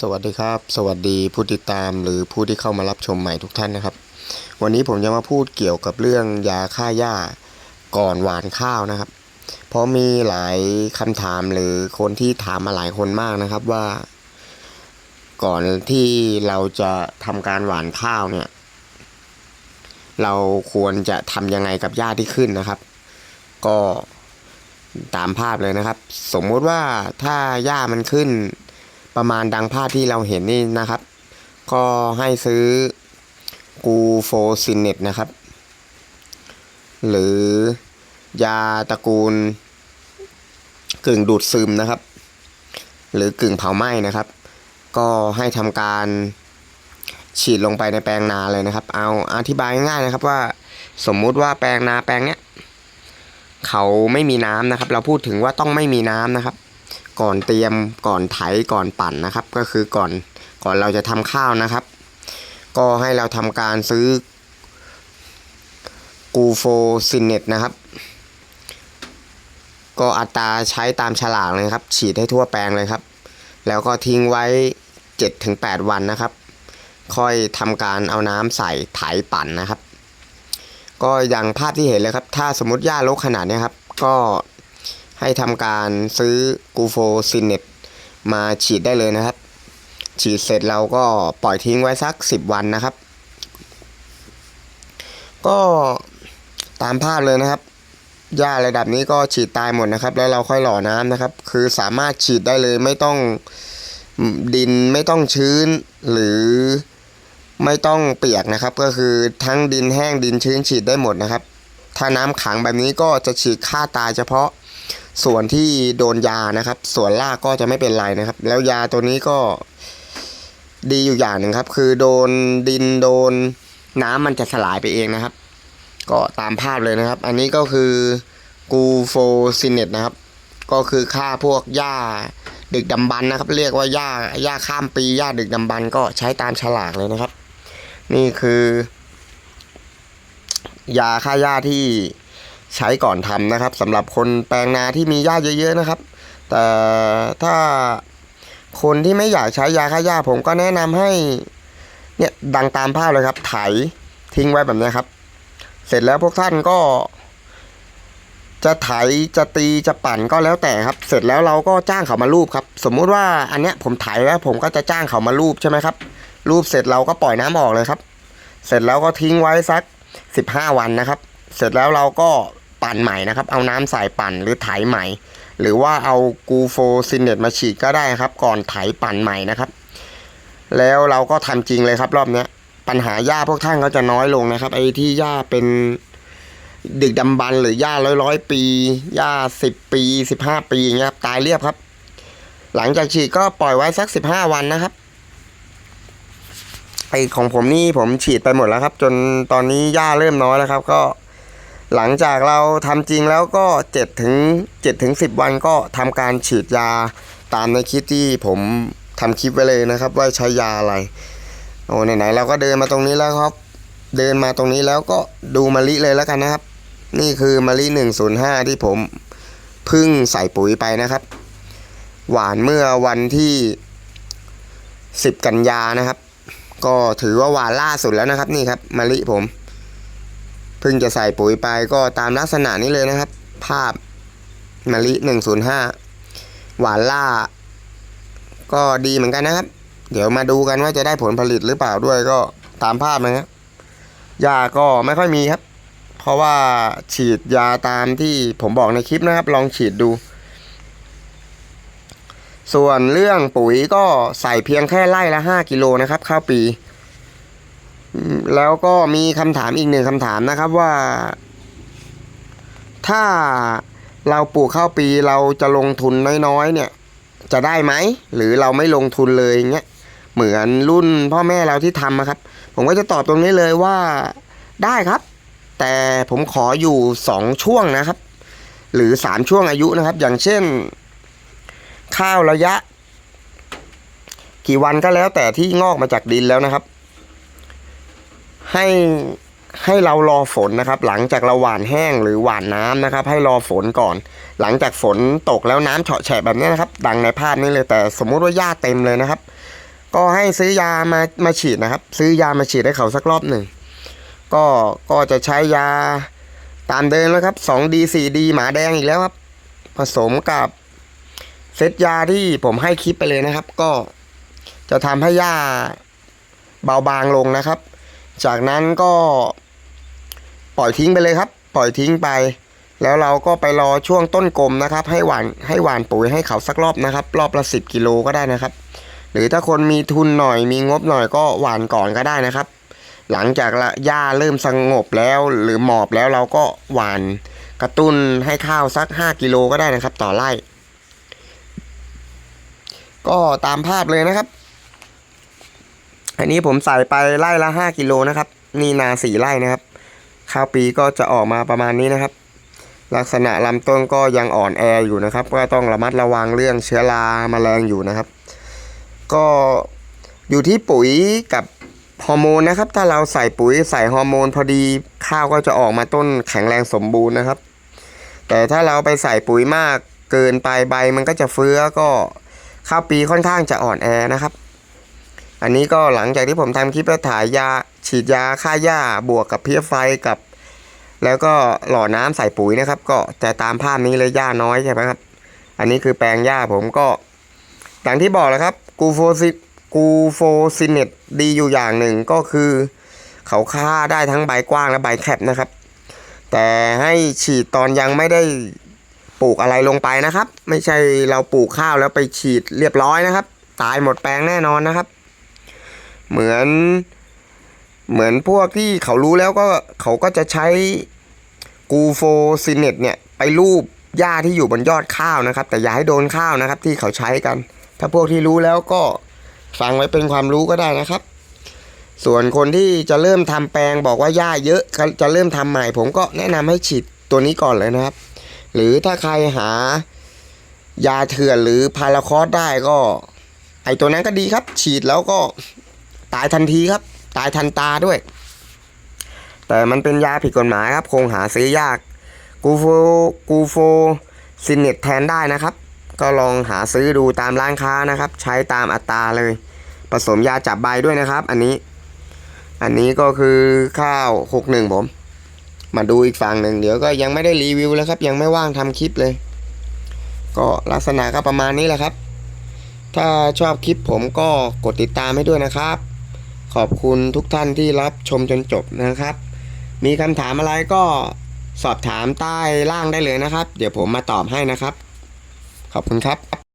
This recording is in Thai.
สวัสดีครับ สวัสดีผู้ติดตามหรือผู้ที่เข้ามารับชมใหม่ทุกท่านนะครับ วันนี้ผมจะมาพูดเกี่ยวกับเรื่องยาฆ่าหญ้าก่อนหวานข้าวนะครับ เพราะมีหลายคำถามหรือคนที่ถามมาหลายคนมากนะครับว่า ก่อนที่เราจะทำการหวานข้าวเนี่ย เราควรจะทำยังไงกับหญ้าที่ขึ้นนะครับ ก็ตามภาพเลยนะครับ สมมุติว่าถ้าหญ้ามันขึ้น ประมาณดังภาพที่เราเห็นนี่นะครับ ก็ให้ซื้อกูโฟซินเนตนะครับ หรือยาตระกูล กึ่งดูดซึมนะครับ หรือกึ่งเผาไหม้นะครับ ก็ให้ทำการฉีดลงไปในแปลงนาเลยนะครับ เอาอธิบายง่ายๆนะครับว่าสมมุติว่าแปลงนาแปลงเนี้ยเขาไม่มีน้ำนะครับ เราพูดถึงว่าต้องไม่มีน้ำนะครับ ก่อนเตรียมก่อนไถก่อนปั่นนะครับ ก็คือก่อนก่อนเราจะทำข้าวนะครับ ก็ให้เราทำการซื้อกูโฟซินเนตนะครับ ก็อัตราใช้ตามฉลากเลยครับ ฉีดให้ทั่วแปลงเลยครับ แล้วก็ทิ้งไว้ 7-8 วันนะครับ ค่อยทำการเอาน้ำใส่ไถปั่นนะครับ ก็อย่างภาพที่เห็นเลยครับ ถ้าสมมติหญ้ารกขนาดนี้ครับ ก็ ให้ทำการซื้อกูโฟซินเนตมาฉีดได้เลยนะครับ ฉีดเสร็จเราก็ปล่อยทิ้งไว้สัก 10 วันนะครับ ก็ตามภาพเลยนะครับหญ้าระดับนี้ก็ฉีดตายหมดนะครับ แล้วเราค่อยหล่อน้ำนะครับ คือสามารถฉีดได้เลยไม่ต้องดินไม่ต้องชื้นหรือไม่ต้องเปียกนะครับ ก็คือทั้งดินแห้งดินชื้นฉีดได้หมดนะครับ ถ้าน้ำขังแบบนี้ก็จะฉีดฆ่าตายเฉพาะ ส่วนที่โดนยานะครับ ส่วนรากก็จะไม่เป็นไรนะครับ แล้วยาตัวนี้ก็ดีอยู่อย่างหนึ่งครับ คือโดนดินโดนน้ำมันจะสลายไปเองนะครับ ก็ตามภาพเลยนะครับ อันนี้ก็คือกูโฟซินเนตนะครับ ก็คือฆ่าพวกหญ้าดึกดำบรรนะครับ เรียกว่าหญ้าหญ้าข้ามปีหญ้าดึกดำบรรก็ใช้ตามฉลากเลยนะครับ นี่คือ ยาฆ่าหญ้าที่ ใช้ก่อนทำนะครับสำหรับคนแปลงนาที่มีหญ้าเยอะ ๆนะครับ แต่ถ้าคนที่ไม่อยากใช้ยาฆ่าหญ้าผมก็แนะนำให้เนี่ยดังตามภาพเลยครับ ไถทิ้งไว้แบบนี้ครับ เสร็จแล้วพวกท่านก็ จะไถจะตีจะปั่นก็แล้วแต่ครับ เสร็จแล้วเราก็จ้างเขามารูปครับ สมมุติว่าอันเนี้ยผมไถแล้วผมก็จะจ้างเขามารูปใช่ไหมครับ รูปเสร็จเราก็ปล่อยน้ำออกเลยครับ เสร็จแล้วก็ทิ้งไว้สัก 15 วันนะครับ เสร็จแล้วเราก็ ปั่นใหม่นะครับ เอาน้ำใส่ปั่นหรือไถใหม่ หรือว่าเอากูโฟซินเนตมาฉีดก็ได้ครับ ก่อนไถปั่นใหม่นะครับ แล้วเราก็ทำจริงเลยครับรอบเนี้ยปัญหาหญ้าพวกท่านก็จะน้อยลงนะครับไอ้ที่หญ้าเป็นดึกดำบรรพ์หรือหญ้าร้อยร้อยปีหญ้าสิบปีสิบห้าปีอย่างเงี้ยครับตายเรียบครับ หลังจากฉีดก็ปล่อยไว้สักสิบห้าวันนะครับไอของผมนี่ผมฉีดไปหมดแล้วครับ จนตอนนี้หญ้าเริ่มน้อยแล้วครับ ก็ หลังจากเราทำจริงแล้วก็เจ็ดถึงเจ็ดถึงสิบวันก็ทำการฉีดยาตามในคลิปที่ผมทำคลิปไว้เลยนะครับ ว่าใช้ยาอะไรโอ้ไหนๆเราก็เดินมาตรงนี้แล้วครับ เดินมาตรงนี้แล้วก็ดูมะลิเลยแล้วกันนะครับ นี่คือมะลิหนึ่งศูนย์ห้าที่ผมพึ่งใส่ปุ๋ยไปนะครับ หวานเมื่อวันที่สิบกันยานะครับ ก็ถือว่าหวานล่าสุดแล้วนะครับนี่ครับมะลิผม พิ่งจะใส่ปุ๋ยไปก็ตามลักษณะนี้เลยนะครับ ภาพมะลิหนึ่งศูนย์ห้าหวานล่า ก็ดีเหมือนกันนะครับ เดี๋ยวมาดูกันว่าจะได้ผลผลิตหรือเปล่าด้วยก็ตามภาพนะครับยาก็ไม่ค่อยมีครับ เพราะว่าฉีดยาตามที่ผมบอกในคลิปนะครับ ลองฉีดดู ส่วนเรื่องปุ๋ยก็ใส่เพียงแค่ไร่ละ 5 กิโลนะครับ ข้าวปี แล้วก็มีคำถามอีกหนึ่งคำถามนะครับว่า ถ้าเราปลูกข้าวปีเราจะลงทุนน้อยๆ เนี่ย จะได้ไหม หรือเราไม่ลงทุนเลยอย่างเงี้ยเหมือนรุ่นพ่อแม่เราที่ทำอะครับ ผมก็จะตอบตรงนี้เลยว่าได้ครับ แต่ผมขออยู่สองช่วงนะครับ หรือสามช่วงอายุนะครับ อย่างเช่น ข้าวระยะ กี่วันก็แล้วแต่ที่งอกมาจากดินแล้วนะครับ ให้ให้เรารอฝนนะครับ หลังจากเราหว่านแห้งหรือหว่านน้ำนะครับ ให้รอฝนก่อน หลังจากฝนตกแล้วน้ำเฉาะแฉะแบบนี้นะครับ ดังในภาพนี้เลยแต่สมมุติว่าหญ้าเต็มเลยนะครับ ก็ให้ซื้อยามามาฉีดนะครับ ซื้อยามาฉีดให้เขาสักรอบหนึ่งก็ก็จะใช้ยาตามเดิมแล้วครับ 2D 4D หมาแดงอีกแล้วครับ ผสมกับเซตยาที่ผมให้คลิปไปเลยนะครับ ก็จะทำให้หญ้าเบาบางลงนะครับ จากนั้นก็ปล่อยทิ้งไปเลยครับ ปล่อยทิ้งไป แล้วเราก็ไปรอช่วงต้นกลมนะครับ ให้หวานให้หวานปุ๋ยให้เขาสักรอบนะครับ รอบละสิบกิโลก็ได้นะครับ หรือถ้าคนมีทุนหน่อยมีงบหน่อยก็หวานก่อนก็ได้นะครับ หลังจากละหญ้าเริ่มสงบแล้วหรือหมอบแล้วเราก็หวานกระตุ้นให้ข้าวสัก 5 กิโลก็ได้นะครับ ต่อไร่ ก็ตามภาพเลยนะครับ อันนี้ผมใส่ไปไร่ละ5กิโลนะครับ นี่นาสี่ไร่นะครับ ข้าวปีก็จะออกมาประมาณนี้นะครับ ลักษณะลำต้นก็ยังอ่อนแออยู่นะครับ ก็ต้องระมัดระวังเรื่องเชื้อราแมลงอยู่นะครับ ก็อยู่ที่ปุ๋ยกับฮอร์โมนนะครับ ถ้าเราใส่ปุ๋ยใส่ฮอร์โมน พอดีข้าวก็จะออกมาต้นแข็งแรงสมบูรณ์นะครับ แต่ถ้าเราไปใส่ปุ๋ยมากเกินไปใบมันก็จะเฟื้อก็ข้าวปีค่อนข้างจะอ่อนแอนะครับ อันนี้ก็หลังจากที่ผมทำคลิปแล้วถ่ายยาฉีดยาฆ่าหญ้าบวกกับเพี้ยไฟกับ แล้วก็หล่อน้ำใส่ปุ๋ยนะครับ ก็จะตามภาพนี้เลยหญ้าน้อยใช่ไหมครับ อันนี้คือแปลงหญ้าผมก็อย่างที่บอกแล้วครับกูโฟซิกูโฟซินเนตดีอยู่อย่างหนึ่งก็คือ เขาฆ่าได้ทั้งใบกว้างและใบแคบนะครับ แต่ให้ฉีดตอนยังไม่ได้ปลูกอะไรลงไปนะครับ ไม่ใช่เราปลูกข้าวแล้วไปฉีดเรียบร้อยนะครับ ตายหมดแปลงแน่นอนนะครับ เหมือน เหมือนพวกที่เขารู้แล้วก็เขาก็จะใช้กูโฟซินเนตเนี่ย ไปรูปหญ้าที่อยู่บนยอดข้าวนะครับ แต่อย่าให้โดนข้าวนะครับ ที่เขาใช้กัน ถ้าพวกที่รู้แล้วก็ฟังไว้เป็นความรู้ก็ได้นะครับ ส่วนคนที่จะเริ่มทำแปลงบอกว่าหญ้าเยอะจะเริ่มทำใหม่ ผมก็แนะนำให้ฉีดตัวนี้ก่อนเลยนะครับ หรือถ้าใครหายาเถื่อนหรือพาราคอสได้ก็ ไอตัวนั้นก็ดีครับ ฉีดแล้วก็ ตายทันทีครับ ตายทันตาด้วย แต่มันเป็นยาผิดกฎหมายครับคงหาซื้อยากกูโฟกูโฟซินเนตแทนได้นะครับ ก็ลองหาซื้อดูตามร้านค้านะครับ ใช้ตามอัตราเลย ผสมยาจับใบด้วยนะครับ อันนี้ อันนี้ก็คือข้าวหกหนึ่งผม มาดูอีกฝั่งหนึ่งเดี๋ยวก็ยังไม่ได้รีวิวแล้วครับ ยังไม่ว่างทำคลิปเลย ก็ลักษณะก็ประมาณนี้แหละครับ ถ้าชอบคลิปผมก็กดติดตามให้ด้วยนะครับ ขอบคุณทุกท่านที่รับชมจนจบนะครับ มีคำถามอะไรก็สอบถามใต้ล่างได้เลยนะครับ เดี๋ยวผมมาตอบให้นะครับ ขอบคุณครับ